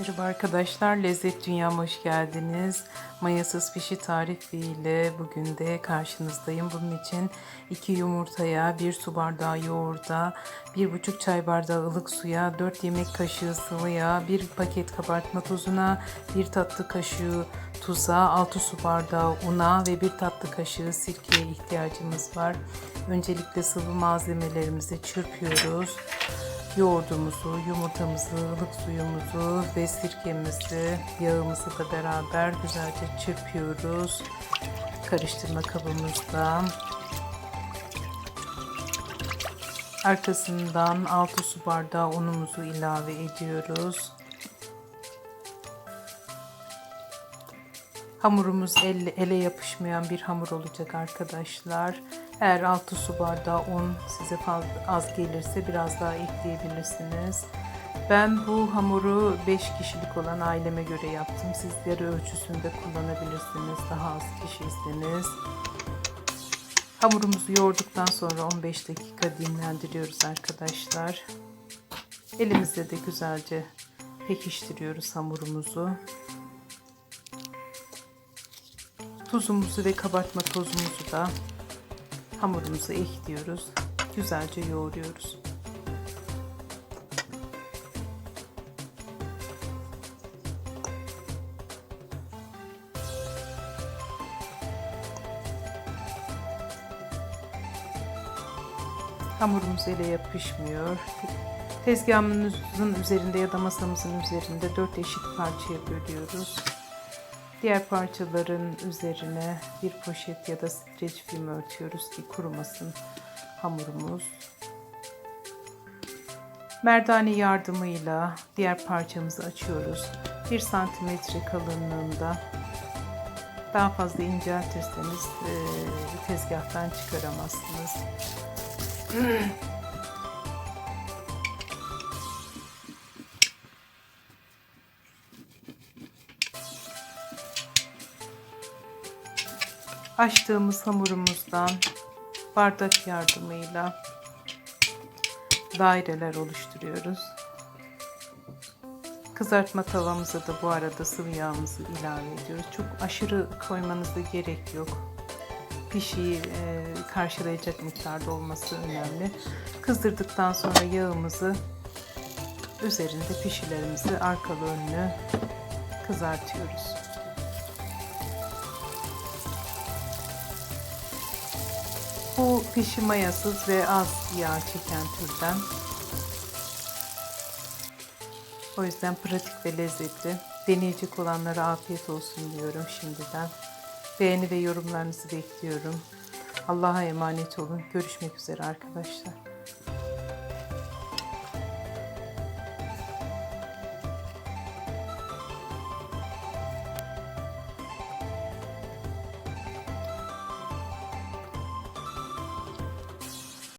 Merhaba arkadaşlar, Lezzet Dünya'ma hoş geldiniz. Mayasız pişi tarifiyle bugün de karşınızdayım. Bunun için 2 yumurtaya, 1 su bardağı yoğurda, 1,5 çay bardağı ılık suya, 4 yemek kaşığı sıvı yağ, 1 paket kabartma tozuna, 1 tatlı kaşığı tuza, 6 su bardağı una ve 1 tatlı kaşığı sirkeye ihtiyacımız var. Öncelikle sıvı malzemelerimizi çırpıyoruz yoğurdumuzu, yumurtamızı, ılık suyumuzu ve sirkemizi, yağımızı da beraber güzelce çırpıyoruz. Karıştırma kabımızda. Arkasından 6 su bardağı unumuzu ilave ediyoruz. Hamurumuz elle, ele yapışmayan bir hamur olacak arkadaşlar. Eğer 6 su bardağı un size fazla az gelirse biraz daha ekleyebilirsiniz. Ben bu hamuru 5 kişilik olan aileme göre yaptım. Sizleri ölçüsünde kullanabilirsiniz. Daha az kişiyseniz. Hamurumuzu yoğurduktan sonra 15 dakika dinlendiriyoruz arkadaşlar. Elimizde de güzelce pekiştiriyoruz hamurumuzu. Tuzumuzu ve kabartma tozumuzu da hamurumuza ekliyoruz. Güzelce yoğuruyoruz. Hamurumuz ele yapışmıyor. Tezgahımızın üzerinde ya da masamızın üzerinde dört eşit parçaya bölüyoruz. Diğer parçaların üzerine bir poşet ya da streç film örtüyoruz ki kurumasın hamurumuz. Merdane yardımıyla diğer parçamızı açıyoruz. 1 santimetre kalınlığında daha fazla inceltirseniz e, tezgahtan çıkaramazsınız. açtığımız hamurumuzdan bardak yardımıyla daireler oluşturuyoruz. Kızartma tavamıza da bu arada sıvı yağımızı ilave ediyoruz. Çok aşırı koymanıza gerek yok. Pişiyi e, karşılayacak miktarda olması önemli. Kızdırdıktan sonra yağımızı üzerinde pişilerimizi arkalı önlü kızartıyoruz. Bu pişi mayasız ve az yağ çeken türden. O yüzden pratik ve lezzetli. Deneyecek olanlara afiyet olsun diyorum şimdiden. Beğeni ve yorumlarınızı bekliyorum. Allah'a emanet olun. Görüşmek üzere arkadaşlar.